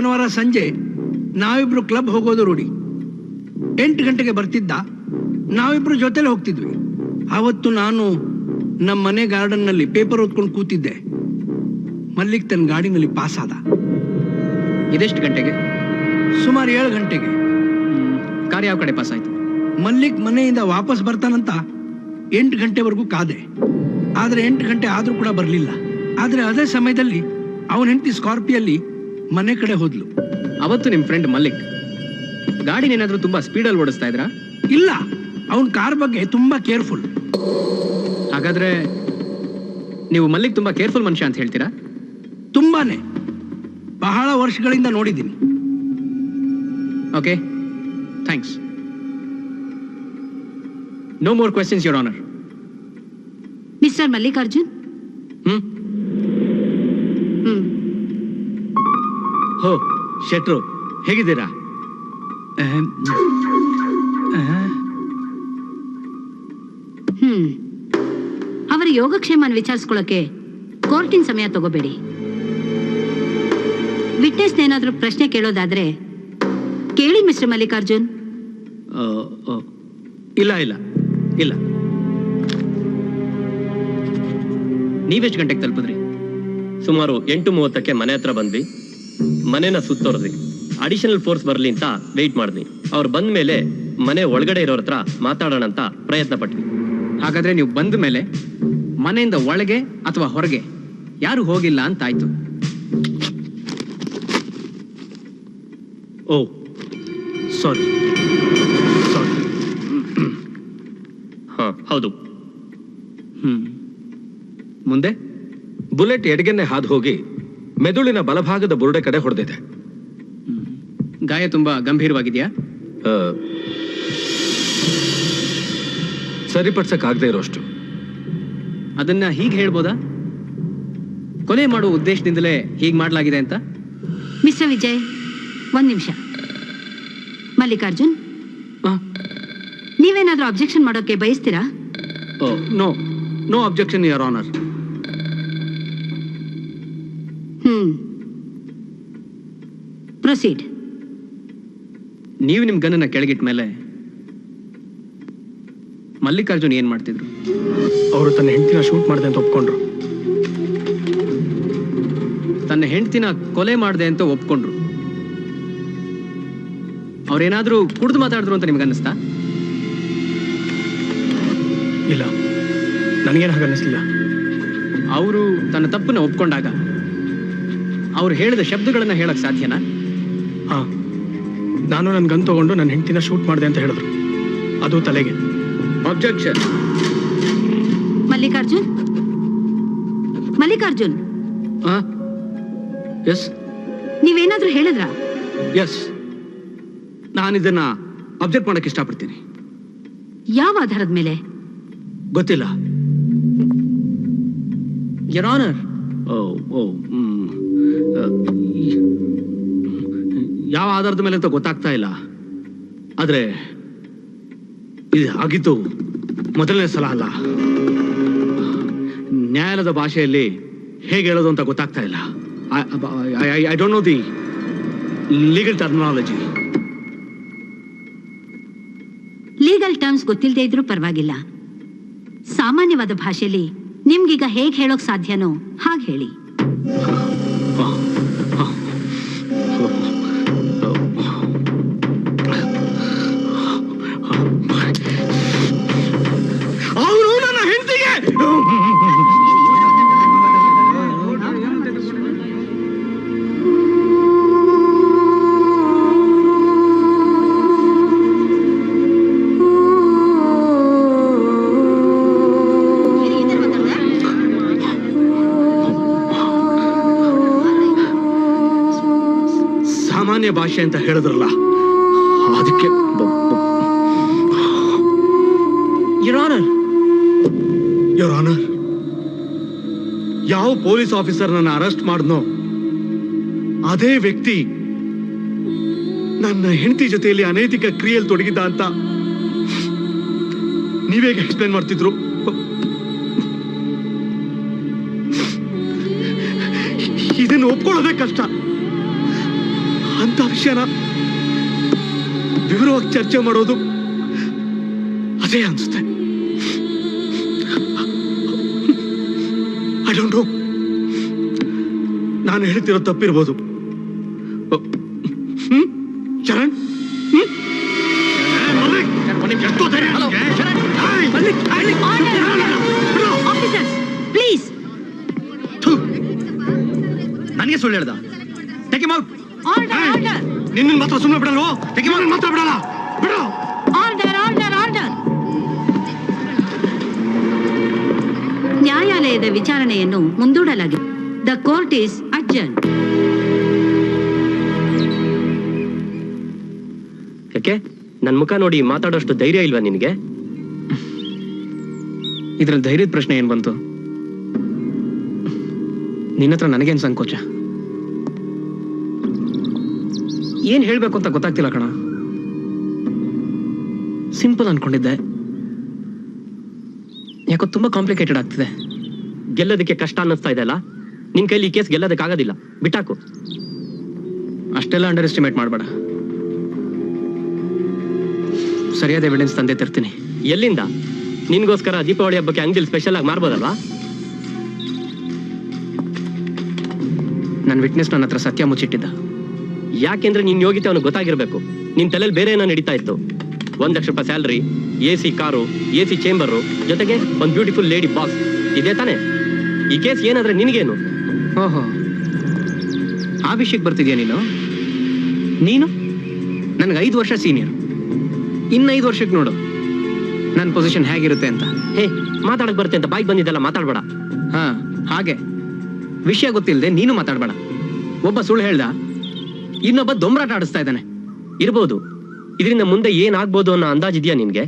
ಶನಿವಾರ ಸಂಜೆ ನಾವಿಬ್ರು ಕ್ಲಬ್ ಹೋಗೋದು ರೂಢಿ. ಎಂಟು ಗಂಟೆಗೆ ಬರ್ತಿದ್ದ ನಾವಿಬ್ರು ಜೊತೆಲೆ ಹೋಗ್ತಿದ್ವಿ. ಅವತ್ತು ನಾನು ನಮ್ಮ ಮನೆ ಗಾರ್ಡನ್ನಲ್ಲಿ ಪೇಪರ್ ಓದ್ಕೊಂಡು ಕೂತಿದ್ದೆ. ಮಲ್ಲಿಕ್ ತನ್ನ ಗಾಡಿನಲ್ಲಿ ಪಾಸ್ ಆದ. ಇದೆಷ್ಟು ಗಂಟೆಗೆ? ಸುಮಾರು ಏಳು ಗಂಟೆಗೆ. ಕಾರ್ ಯಾವ ಕಡೆ ಪಾಸ್ ಆಯ್ತು? ಮಲ್ಲಿಕ್ ಮನೆಯಿಂದ ವಾಪಸ್ ಬರ್ತಾನಂತ ಎಂಟು ಗಂಟೆವರೆಗೂ ಕಾದೆ. ಆದರೆ ಎಂಟು ಗಂಟೆ ಆದರೂ ಕೂಡ ಬರಲಿಲ್ಲ. ಆದರೆ ಅದೇ ಸಮಯದಲ್ಲಿ ಅವನ ಹೆಂಡತಿ ಸ್ಕಾರ್ಪಿಯಲ್ಲಿ ಮನೆ ಕಡೆ ಹೋದ್ಲು. ಅವತ್ತು ನಿಮ್ ಫ್ರೆಂಡ್ ಮಲ್ಲಿಕ್. ಗಾಡಿನೇನಾದ್ರೂ ತುಂಬಾ ಸ್ಪೀಡಲ್ಲಿ ಓಡಿಸ್ತಾ ಇದ್ರಾ? ಇಲ್ಲ ಅವನ್ ಕಾರ್ ಬಗ್ಗೆ ತುಂಬಾ ಕೇರ್ಫುಲ್ ಹಾಗಾದ್ರೆ ನೀವು ಮಲ್ಲಿಕ್ ತುಂಬಾ ಕೇರ್ಫುಲ್ ಮನುಷ್ಯ ಅಂತ ಹೇಳ್ತೀರಾ? ತುಂಬಾನೇ. ಬಹಳ ವರ್ಷಗಳಿಂದ ನೋಡಿದ್ದೀನಿ. Okay thanks no more questions your honour mister Mallikarjun hmm? ಹೋ ಶೆಟ್ರು ಹೇಗಿದ್ದೀರಾ. ಹ್ಮ್. ಅವರ ಯೋಗಕ್ಷೇಮನ ವಿಚಾರಿಸ್ಕೊಳ್ಳೋಕೆ ಕೋರ್ಟಿನ ಸಮಯ ತಗೋಬೇಡಿ. ವಿಟ್ನೆಸ್ ಏನಾದ್ರೂ ಪ್ರಶ್ನೆ ಕೇಳೋದಾದ್ರೆ ಕೇಳಿ ಮಿಸ್ಟರ್ ಮಲ್ಲಿಕಾರ್ಜುನ್. ಇಲ್ಲ ಇಲ್ಲ ಇಲ್ಲ. ನೀವೆಷ್ಟು ಗಂಟೆಗೆ ತಲುಪಿದ್ರಿ? ಸುಮಾರು ಎಂಟು ಮೂವತ್ತಕ್ಕೆ ಮನೆ ಹತ್ರ ಬಂದ್ವಿ. ಮನೆನ ಸುತ್ತೋರ್ದ್ವಿ ಅಡಿಷನಲ್ ಫೋರ್ಸ್ ಬರಲಿ ಅಂತ ವೆಯ್ಟ್ ಮಾಡಿದ್ವಿ. ಅವ್ರು ಬಂದ ಮೇಲೆ ಮನೆ ಒಳಗಡೆ ಇರೋರ ಹತ್ರ ಮಾತಾಡೋಣ ಅಂತ ಪ್ರಯತ್ನ ಪಟ್ವಿ. ಹಾಗಾದ್ರೆ ನೀವು ಬಂದ ಮೇಲೆ ಮನೆಯಿಂದ ಒಳಗೆ ಅಥವಾ ಹೊರಗೆ ಯಾರು ಹೋಗಿಲ್ಲ ಅಂತ ಆಯ್ತು. ಓ ಸಾರಿ ಸಾರಿ ಹಾ ಹೌದು. ಹ್ಮ್. ಮುಂದೆ? ಬುಲೆಟ್ ಎಡಗೆನ್ನೆ ಹಾದು ಹೋಗಿ ಮೆದುಳಿನ ಬಲಭಾಗದ ಬುರುಡೆ ಕಡೆ ಹೊಡೆದಿದೆ. ಗಾಯ ತುಂಬಾ ಗಂಭೀರವಾಗಿದೆಯಾ? ಸರಿಪಡಿಸಕ್ಕಾಗದೇ ಇರೋಷ್ಟು. ಅದನ್ನ ಹೀಗೆ ಹೇಳ್ಬೋದಾ? ಕೊಲೆ ಮಾಡುವ ಉದ್ದೇಶದಿಂದಲೇ ಹೀಗೆ ಮಾಡಲಾಗಿದೆ ಅಂತ? ಮಿಸ್ಟರ್ ವಿಜಯ್ ಒಂದ್ ನಿಮಿಷ. ಮಲ್ಲಿಕಾರ್ಜುನ್? ನೀವೇನಾದ್ರೂ ಅಬ್ಜೆಕ್ಷನ್ ಮಾಡೋಕೆ ಬಯಸ್ತೀರಾ? No. No objection your honour hmm proceed ನೀವು ನಿಮ್ ಗನ್ನನ್ನ ಕೆಳಗಿಟ್ಟ ಮೇಲೆ ಮಲ್ಲಿಕಾರ್ಜುನ್ ಏನ್ ಮಾಡ್ತಿದ್ರು? ಅವರು ತನ್ನ ಹೆಂಡತಿನ ಶೂಟ್ ಮಾಡಿದೆ ಅಂತ ಒಪ್ಕೊಂಡ್ರು. ತನ್ನ ಹೆಂಡತಿನ ಕೊಲೆ ಮಾಡಿದೆ ಅಂತ ಒಪ್ಕೊಂಡ್ರು. ಅವ್ರೇನಾದ್ರೂ ಕುಡ್ದು ಮಾತಾಡಿದ್ರು ಅಂತ ನಿಮ್ಗೆ ಅನ್ನಿಸ್ತಾ? ಇಲ್ಲ. ನನಗೇನು ಹಾಗೆ ಅನ್ನಿಸ್ಲಿಲ್ಲ. ಅವರು ತನ್ನ ತಪ್ಪನ್ನ ಒಪ್ಕೊಂಡಾಗ ಅವ್ರು ಹೇಳಿದ ಶಬ್ದಗಳನ್ನ ಹೇಳಕ್ ಸಾಧ್ಯನಾ? ಹಾ. ನಾನು ನನ್ನ ಗನ್ ತಗೊಂಡು ನನ್ನ ಹೆಂಡತಿನ ಶೂಟ್ ಮಾಡಿದೆ ಅಂತ ಹೇಳಿದ್ರು. ಅದು ತಲೆಗೆ. ಅಬ್ಜೆಕ್ಷನ್ ಮಲ್ಲಿಕಾರ್ಜುನ್? ಮಲ್ಲಿಕಾರ್ಜುನ್? ಎಸ್ ನೀವೇನಾದ್ರೂ ಹೇಳಿದ್ರಾ? ಎಸ್ ನಾನಿದನ್ನ ಅಬ್ಜೆಕ್ಟ್ ಮಾಡಕ್ಕೆ ಇಷ್ಟಪಡ್ತೀನಿ. ಯಾವ ಆಧಾರದ ಮೇಲೆ? ಗೊತ್ತಿಲ್ಲ. ಯರ್ ಆನರ್ ಓ ಓ ಯಾವ ಆಧಾರದ ಮೇಲೆ ಅಂತ ಗೊತ್ತಾಗ್ತಾ ಇಲ್ಲ. ಆದ್ರೆ ಇದು ಆಗಿದ್ದು ಮೊದಲನೇ ಸಲ ಅಲ್ಲ. ನ್ಯಾಯಾಲಯದ ಭಾಷೆಯಲ್ಲಿ ಹೇಗೆ ಹೇಳೋದು ಅಂತ ಗೊತ್ತಾಗ್ತಾ ಇಲ್ಲ. I don't know the legal terminology legal terms ಗೊತ್ತಿಲ್ಲದೆ ಇದ್ರೂ ಪರವಾಗಿಲ್ಲ. ಸಾಮಾನ್ಯವಾದ ಭಾಷೆಯಲ್ಲಿ ನಿಮ್ಗೀಗ ಹೇಗೆ ಹೇಳೋಕ್ ಸಾಧ್ಯನೋ ಹಾಗೆ ಹೇಳಿ. ಭಾಷೆ ಅಂತ ಹೇಳಿದ್ರಲ್ಲ ಅದಕ್ಕೆ ಯಾವ ಪೊಲೀಸ್ ಆಫೀಸರ್ ನನ್ನ ಅರೆಸ್ಟ್ ಮಾಡಿದ್ನೋ ಅದೇ ವ್ಯಕ್ತಿ ನನ್ನ ಹೆಂಡತಿ ಜೊತೆಯಲ್ಲಿ ಅನೈತಿಕ ಕ್ರಿಯೆಯಲ್ಲಿ ತೊಡಗಿದ್ದ ಅಂತ ನೀವೇಗ ಎಕ್ಸ್ಪ್ಲೇನ್ ಮಾಡ್ತಿದ್ರು. ಇದನ್ನು ಒಪ್ಕೊಳ್ಳೋದೇ ಕಷ್ಟ. ಅಂತ ವಿಷಯನ ವಿವರವಾಗಿ ಚರ್ಚೆ ಮಾಡೋದು ಅದೇ ಅನ್ಸುತ್ತೆ. ಐ ಡೋಂಟ್ ನೋ ನಾನು ಹೇಳ್ತಿರೋ ತಪ್ಪಿರ್ಬೋದು. ಧೈರ್ಯ ನಿನ್ಗೆ? ಸುಳ್ಳು ಹೇಳ್ದ. ಆರ್ಡರ್ ನಿನ್ನ ಮಾತ್ರ ಸುಮ್ಮನೆ ಬಿಡಲ್ವ? ಟೆಕ್ ಮಾತ್ರ ಬಿಡಲ್ಲ. ಬಿಡು. ಆರ್ಡರ್ ಆರ್ಡರ್ ಆರ್ಡರ್ ನ್ಯಾಯಾಲಯದ ವಿಚಾರಣೆಯನ್ನು ಮುಂದೂಡಲಾಗಿದೆ. ದ ಕೋರ್ಟ್ ಈಸ್ ಅಡ್ಜರ್ನ್ ಯಾಕೆ? ನನ್ನ ಮುಖ ನೋಡಿ ಮಾತಾಡೋಷ್ಟು ಧೈರ್ಯ ಇಲ್ವಾ ನಿನಗೆ? ಇದ್ರಲ್ಲಿ ಧೈರ್ಯದ ಪ್ರಶ್ನೆ ಏನು ಬಂತು? ನಿನ್ನ ಹತ್ರ ನನಗೇನ್ ಸಂಕೋಚ? ಏನ್ ಹೇಳ್ಬೇಕು ಅಂತ ಗೊತ್ತಾಗ್ತಿಲ್ಲ ಕಣ. ಸಿಂಪಲ್ ಅನ್ಕೊಂಡಿದ್ದೆ. ಯಾಕೋ ತುಂಬಾ ಕಾಂಪ್ಲಿಕೇಟೆಡ್ ಆಗ್ತಿದೆ. ಗೆಲ್ಲೋದಕ್ಕೆ ಕಷ್ಟ ಅನ್ನಿಸ್ತಾ ಇದೆ ಅಲ್ಲ? ನಿನ್ ಕೈಲಿ ಈ ಕೇಸ್ ಗೆಲ್ಲೋದಕ್ಕಾಗೋದಿಲ್ಲ. ಬಿಟ್ಟಾಕು. ಅಷ್ಟೆಲ್ಲ ಅಂಡರ್ ಎಸ್ಟಿಮೇಟ್ ಮಾಡಬೇಡ. ಸರಿಯಾದ ಎವಿಡೆನ್ಸ್ ತಂದೆ ತರ್ತೀನಿ. ಎಲ್ಲಿಂದ? ನಿನ್ಗೋಸ್ಕರ ದೀಪಾವಳಿ ಹಬ್ಬಕ್ಕೆ ಅಂಗಡಿಲಿ ಸ್ಪೆಷಲ್ ಆಗಿ ಮಾರ್ಬೋದಲ್ವಾ? ನನ್ನ ವಿಟ್ನೆಸ್ ನನ್ನ ಹತ್ರ ಸತ್ಯ ಮುಚ್ಚಿಟ್ಟಿದ್ದ. ಯಾಕೆಂದ್ರೆ ನಿನ್ ಯೋಗ್ಯತೆ ಅವನಿಗೆ ಗೊತ್ತಾಗಿರ್ಬೇಕು. ನಿನ್ ತಲೆಯಲ್ಲಿ ಬೇರೆ ಏನೋ ನಡೀತಾ ಇತ್ತು. ಒಂದ್ ಲಕ್ಷ ರೂಪಾಯಿ salary A C car A C chamber ಜೊತೆಗೆ ಒಂದ್ ಬ್ಯೂಟಿಫುಲ್ ಲೇಡಿ ಬಾಸ್. ಇದೇ ತಾನೆ? ಈ ಕೇಸ್ ಏನಾದ್ರೆ ನಿನಗೇನು? ಓಹೋ. ಆ ವಿಷಯಕ್ಕೆ ಬರ್ತಿದ್ಯಾ ನೀನು? ನೀನು? ನನಗೆ ಐದು ವರ್ಷ ಸೀನಿಯರ್ ಇನ್ನು ಐದು ವರ್ಷಕ್ಕೆ ನೋಡು. ನನ್ನ ಪೊಸಿಷನ್ ಹೇಗಿರುತ್ತೆ ಅಂತ. ಹೇ ಮಾತಾಡಕ್ ಬರುತ್ತೆ ಅಂತ ಬಾಯ್ ಬಂದಿದ್ದಲ್ಲ ಮಾತಾಡ್ಬೇಡ. ಹಾ ಹಾಗೆ. ವಿಷಯ ಗೊತ್ತಿಲ್ಲದೆ ನೀನು ಮಾತಾಡ್ಬೇಡ. ಒಬ್ಬ ಸುಳ್ಳು ಹೇಳ್ದ ಇನ್ನೊಬ್ಬ ದೊಂಬರಾಟ ಆಡಿಸ್ತಾ ಇದ್ದಾನೆ. ಇರ್ಬೋದು. ಇದರಿಂದ ಮುಂದೆ ಏನಾಗ್ಬೋದು ಅನ್ನೋ ಅಂದಾಜಿದ್ಯಾ ನಿನ್ಗೆ?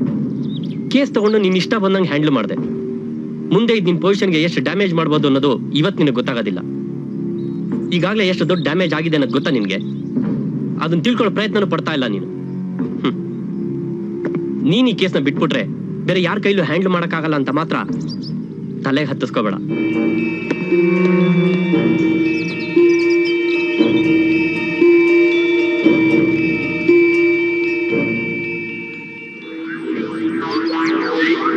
ಕೇಸ್ ತಗೊಂಡು ನಿನ್ನ ಇಷ್ಟ ಬಂದಂಗೆ ಹ್ಯಾಂಡಲ್ ಮಾಡಿದೆ. ಮುಂದೆ ಇದು ನಿನ್ನ ಪೊಸಿಷನ್ಗೆ ಎಷ್ಟು ಡ್ಯಾಮೇಜ್ ಮಾಡ್ಬೋದು ಅನ್ನೋದು ಇವತ್ತು ನಿನಗೆ ಗೊತ್ತಾಗೋದಿಲ್ಲ. ಈಗಾಗಲೇ ಎಷ್ಟು ದೊಡ್ಡ ಡ್ಯಾಮೇಜ್ ಆಗಿದೆ ಅನ್ನೋದು ಗೊತ್ತಾ ನಿನಗೆ? ಅದನ್ನ ತಿಳ್ಕೊಳ್ಳೋ ಪ್ರಯತ್ನನೂ ಪಡ್ತಾ ಇಲ್ಲ ನೀನು. ನೀನು ಈ ಕೇಸ್ನ ಬಿಟ್ಬಿಟ್ರೆ ಬೇರೆ ಯಾರ ಕೈಲೂ ಹ್ಯಾಂಡಲ್ ಮಾಡೋಕ್ಕಾಗಲ್ಲ ಅಂತ ಮಾತ್ರ ತಲೆಗೆ ಹತ್ತಿಸ್ಕೋಬೇಡ.